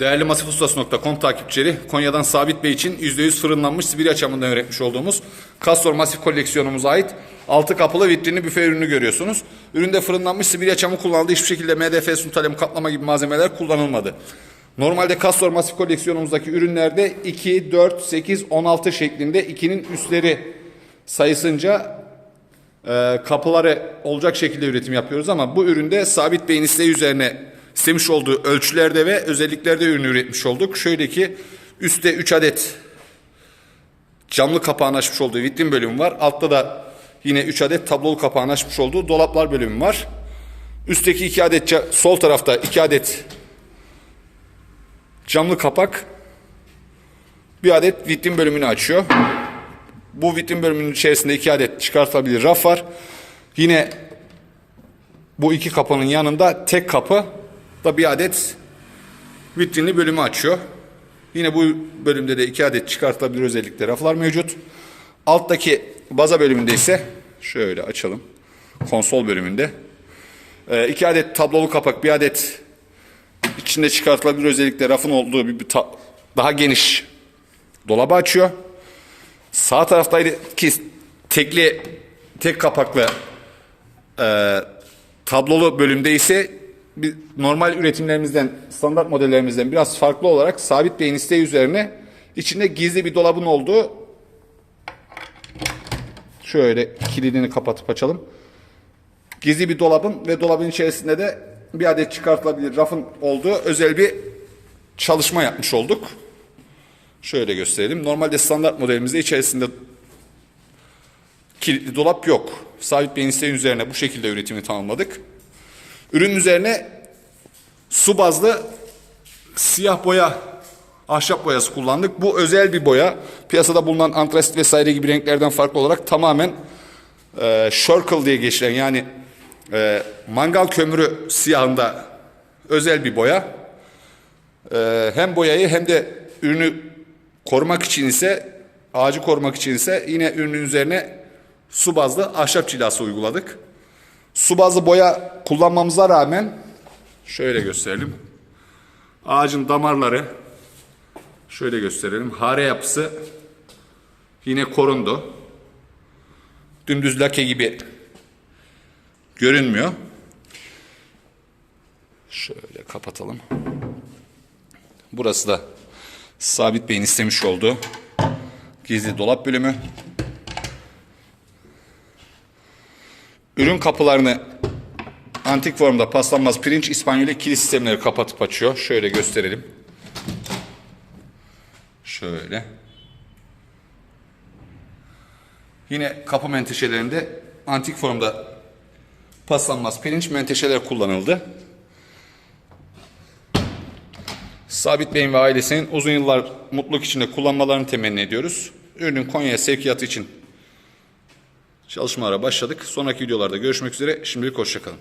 Değerli masifustas.com takipçileri, Konya'dan Sabit Bey için %100 fırınlanmış Sibirya çamından üretmiş olduğumuz Castor Masif koleksiyonumuza ait 6 kapılı vitrinli büfe ürünü görüyorsunuz. Üründe fırınlanmış Sibirya çamı kullanıldı. Hiçbir şekilde MDF, suntalem, kaplama gibi malzemeler kullanılmadı. Normalde Castor Masif koleksiyonumuzdaki ürünlerde 2, 4, 8, 16 şeklinde 2'nin üstleri sayısınca e, kapıları olacak şekilde üretim yapıyoruz ama bu üründe Sabit Bey'in isteği üzerine istemiş olduğu ölçülerde ve özelliklerde ürünü üretmiş olduk. Şöyle ki üstte 3 adet camlı kapağını açmış olduğu vitrin bölümü var. Altta da yine 3 adet tablolu kapağını açmış olduğu dolaplar bölümü var. Üstteki 2 adet sol tarafta 2 adet camlı kapak bir adet vitrin bölümünü açıyor. Bu vitrin bölümünün içerisinde 2 adet çıkartılabilir raf var. Yine bu iki kapının yanında tek kapı da bir adet vitrinli bölümü açıyor. Yine bu bölümde de iki adet çıkartılabilir özellikle raflar mevcut. Alttaki baza bölümünde ise şöyle açalım. Konsol bölümünde. Ee, iki adet tablolu kapak, bir adet içinde çıkartılabilir özellikle rafın olduğu bir, bir daha geniş dolabı açıyor. Sağ taraftaki tekli tek kapaklı e, tablolu bölümde ise normal üretimlerimizden, standart modellerimizden biraz farklı olarak sabit beyin isteği üzerine içinde gizli bir dolabın olduğu şöyle kilidini kapatıp açalım. Gizli bir dolabın ve dolabın içerisinde de bir adet çıkartılabilir rafın olduğu özel bir çalışma yapmış olduk. Şöyle gösterelim. Normalde standart modelimizde içerisinde kilitli dolap yok. Sabit beyin isteği üzerine bu şekilde üretimi tamamladık. Ürün üzerine su bazlı siyah boya, ahşap boyası kullandık. Bu özel bir boya. Piyasada bulunan antrasit vesaire gibi renklerden farklı olarak tamamen e, Shurkle diye geçilen yani e, mangal kömürü siyahında özel bir boya. E, hem boyayı hem de ürünü korumak için ise ağacı korumak için ise yine ürünün üzerine su bazlı ahşap cilası uyguladık. Su bazlı boya kullanmamıza rağmen şöyle gösterelim. Ağacın damarları şöyle gösterelim. Hare yapısı yine korundu. Dümdüz lake gibi görünmüyor. Şöyle kapatalım. Burası da Sabit Bey'in istemiş olduğu gizli dolap bölümü. Ürün kapılarını antik formda paslanmaz pirinç İspanyol kilit sistemleri kapatıp açıyor. Şöyle gösterelim. Şöyle. Yine kapı menteşelerinde antik formda paslanmaz pirinç menteşeler kullanıldı. Sabit Bey'in ve ailesinin uzun yıllar mutluluk içinde kullanmalarını temenni ediyoruz. Ürünün Konya'ya sevkiyatı için çalışmalara başladık. Sonraki videolarda görüşmek üzere. Şimdilik hoşçakalın.